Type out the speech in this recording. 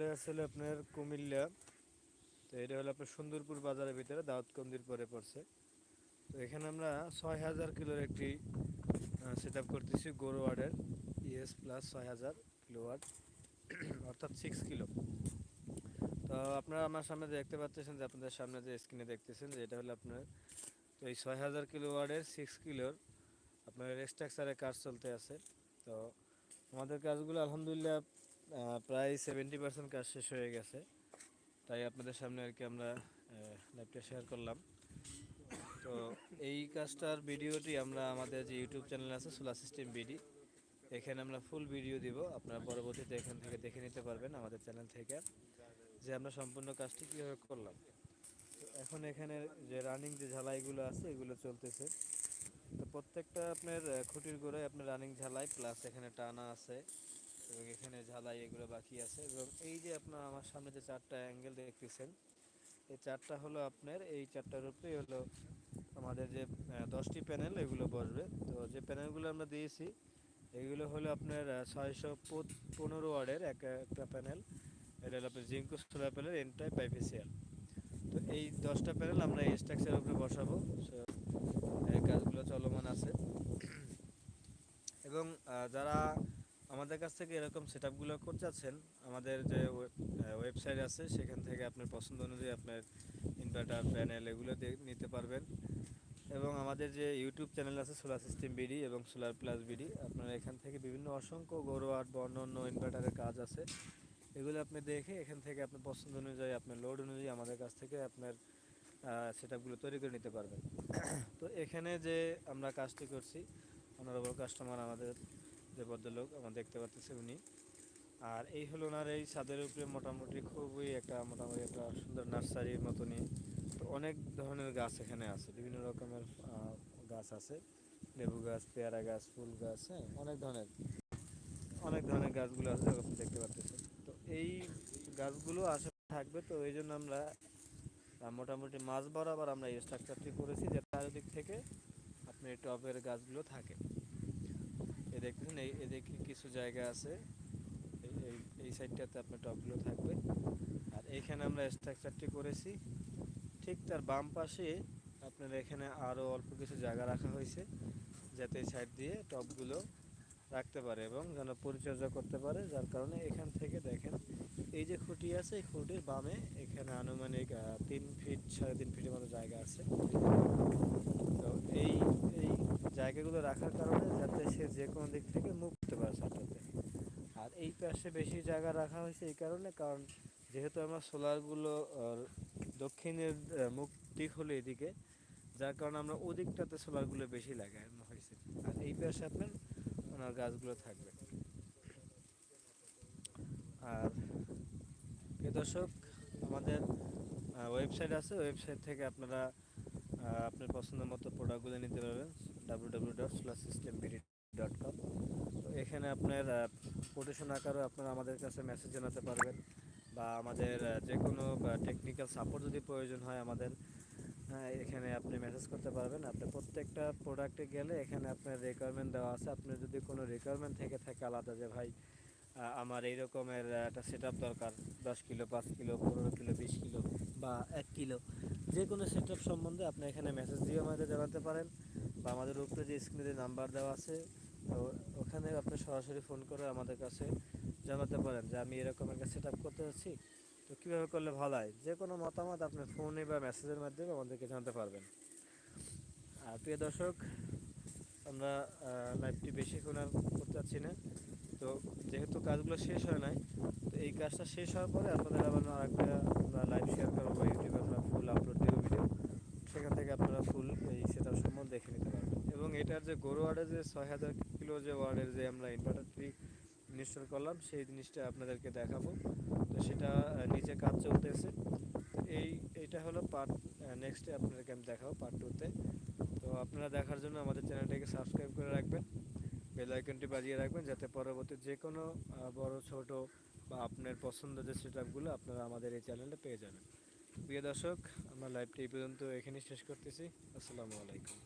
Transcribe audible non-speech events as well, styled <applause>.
চলে আসছিল আপনার কুমিল্লা। তো এটা হলো আপনার সুন্দরপুর বাজারের ভিতরে, দাউদকন্দির পরে পড়ছে। তো এখানে আমরা ছয় হাজার কিলোর একটি সেট আপ করতেছি গোরো ওয়ার্ডের ইএস প্লাস ছয় হাজার কিলো ওয়ার্ড অর্থাৎ সিক্স কিলো। তো আপনারা আমার সামনে দেখতে পাচ্ছেন যে আপনাদের সামনে যে স্ক্রিনে দেখতেছেন যে এটা হলো আপনার, তো এই ছয় হাজার কিলো ওয়ার্ডের সিক্স কিলোর আপনার স্ট্রাকচারের কাজ চলতে আছে। তো আমাদের কাজগুলো আলহামদুলিল্লাহ প্রায় সেভেন্টি পার্সেন্ট কাজ শেষ হয়ে গেছে। তাই আপনাদের সামনে আর কি আমরা লাইভটা শেয়ার করলাম। তো এই কাজটার ভিডিওটি আমরা আমাদের যে ইউটিউব চ্যানেল আছে সোলার সিস্টেম বিডি এখানে আমরা ফুল ভিডিও দিব। আপনারা পরবর্তীতে এখান থেকে দেখে নিতে পারবেন আমাদের চ্যানেল থেকে যে আমরা সম্পূর্ণ কাজটি কীভাবে করলাম। এখন এখানে যে রানিং যে ঝালাইগুলো আছে, এগুলো চলতেছে। তো প্রত্যেকটা আপনার খুঁটির গোড়ায় আপনার রানিং ঝালাই প্লাস এখানে টানা আছে। এবং এখানে ঝালাই এগুলো বাকি আছে এবং এই যে আপনার আমার সামনে যে চারটা অ্যাঙ্গেল দেখতেছেন, এই চারটা হলো আপনার, এই চারটার উপরেই হলো আমাদের যে দশটি প্যানেল এগুলো বসবে। তো যে প্যানেলগুলো আমরা দিয়েছি, এগুলো হলো আপনার ছয়শো পনেরো ওয়ার্ডের এক, একটা প্যানেল এটা হলো আপনার Jinko solar panel N type bifacial তো এই দশটা প্যানেল আমরা এই স্ট্রাকচারের উপরে বসাবো। কাজগুলো চলমান আছে। <clears throat> এবং যারা আমাদের কাছ থেকে এরকম সেট আপগুলো করতে চাচ্ছেন আমাদের যে ওয়েবসাইট আছে, সেখান থেকে আপনার পছন্দ অনুযায়ী আপনার ইনভার্টার, প্যানেল এগুলো নিতে পারবেন। এবং আমাদের যে ইউটিউব চ্যানেল আছে সোলার সিস্টেম বিডি এবং সোলার প্লাস বিডি আপনারা এখান থেকে বিভিন্ন অসংখ্য গৌরওয়াট বা অন্য ইনভার্টারের কাজ আছে। এগুলো আপনি দেখে এখান থেকে আপনার পছন্দ অনুযায়ী, আপনার লোড অনুযায়ী আমাদের কাছ থেকে আপনার সেট আপগুলো তৈরি করে নিতে পারবেন। <coughs> তো এখানে যে আমরা কাজটি করছি অনারেবল কাস্টমার আমাদের যে ভদ্রলোক আমরা দেখতে পাচ্ছি উনি। আর এই হলো ওনার এই ছাদের উপরে মোটামুটি খুবই একটা, মোটামুটি একটা সুন্দর নার্সারির মতনই। তো অনেক ধরনের গাছ এখানে আছে, বিভিন্ন রকমের গাছ আছে। লেবু গাছ, পেয়ারা গাছ, ফুল গাছ হ্যাঁ অনেক ধরনের। অনেক ধরনের গাছগুলো আছে, আপনি দেখতে পাচ্ছেন তো এই গাছগুলো আসে থাকবে, তো এই জন্য আমরা মোটামুটি মাছ বরাবর আমরা এই স্ট্রাকচারটি করেছি, যে চারিদিক থেকে আপনি এই টবের গাছগুলো থাকে। এ দেখতেছেন, এই এদিকে কিছু জায়গা আছে। এই, এই- সাইডটাতে আপনার টবগুলো থাকবে। আর এইখানে আমরা স্ট্রাকচারটি করেছি। ঠিক তার বাম পাশে আপনার এখানে আরও অল্প কিছু জায়গা রাখা হয়েছে, যাতে এই সাইড দিয়ে টবগুলো রাখতে পারে এবং যেন পরিচর্যা করতে পারে। যার কারণে এখান থেকে দেখেন, এই যে খুঁটি আছে, এই খুঁটির বামে এখানে আনুমানিক তিন ফিট, সাড়ে তিন ফিটের মতো জায়গা আছে। তো জায়গাগুলো রাখার কারণে যাতে সে যে কোনো দিক থেকে মুভ করতে পারে ছাদটাতে আর এই পাশে বেশি জায়গা রাখা হয়েছে এই কারণে, কারণ যেহেতু আমরা সোলারগুলো দক্ষিণের মুখ দিক হলো এদিকে, যার কারণে আমরা ওদিকটাতে সোলারগুলো বেশি লাগানো হয়েছে। আর এই পাশে আপনার ওনার গাছগুলো থাকবে। আর দর্শক, আমাদের ওয়েবসাইট আছে, ওয়েবসাইট থেকে আপনারা আপনার পছন্দের মতো প্রোডাক্টগুলো নিতে পারবেন সোলার সিস্টেম ডট কম তো এখানে আপনার কোটেশন আকারেও আপনারা আমাদের কাছে মেসেজ জানাতে পারবেন বা আমাদের যে কোনো টেকনিক্যাল সাপোর্ট যদি প্রয়োজন হয় আমাদের হ্যাঁ, এখানে আপনি মেসেজ করতে পারবেন। আপনি প্রত্যেকটা প্রোডাক্টে গেলে এখানে আপনার রিকোয়ারমেন্ট দেওয়া আছে। আপনার যদি কোনো রিকোয়ারমেন্ট থেকে থাকে আলাদা যে ভাই আমার এই রকমের একটা সেট দরকার। দশ কিলো, পাঁচ কিলো, পনেরো কিলো, বিশ কিলো বা এক কিলো। যে কোনো সেট সম্বন্ধে আপনি এখানে মেসেজ দিয়ে আমাদের জানাতে পারেন বা আমাদের উপরে যে স্ক্রিনে নাম্বার দেওয়া আছে, তো ওখানে আপনি সরাসরি ফোন করে আমাদের কাছে জানাতে পারেন যে আমি এরকম একটা সেট করতে যাচ্ছি। তো কীভাবে করলে ভালো হয়? যে কোনো মতামত আপনি ফোনে বা মেসেজের মাধ্যমে আমাদেরকে জানাতে পারবেন। আর প্রিয় দর্শক, আমরা লাইভটি বেশিক্ষণ আর করতে চাচ্ছি না। তো যেহেতু কাজগুলো শেষ হয় নাই, তো এই কাজটা শেষ হওয়ার পরে আপনাদের আবার আরেকটা আমরা লাইভ শেয়ার করব বা ইউটিউবে আমরা ফুল আপলোড দেবো ভিডিও সেখান থেকে আপনারা ফুল এই সেটার সম্বন্ধে দেখে নিতে পারবেন। এবং এটার যে গরু ওয়ার্ডের যে ছয় হাজার কিলো যে ওয়ার্ডের যে আমরা ইনভার্টারটি ইনস্টল করলাম, সেই জিনিসটা আপনাদেরকে দেখাবো। তো সেটা নিচে কাজ চলতেছে। এই, এটা হলো পার্ট নেক্সটে আপনাদেরকে আমি দেখাবো পার্ট টুতে তো। আপনারা দেখার জন্য আমাদের চ্যানেলটাকে সাবস্ক্রাইব করে রাখবেন। বেল আইকনটি বাজিয়ে রাখবেন যাতে পরবর্তী যে কোনো বড়, ছোট বা আপনার পছন্দের যে সেট আপনারা আমাদের এই চ্যানেলে পেয়ে যাবেন। প্রিয় দর্শক, আমার লাইভটি এই পর্যন্ত এখানেই শেষ করতেছি। আসসালামু আলাইকুম।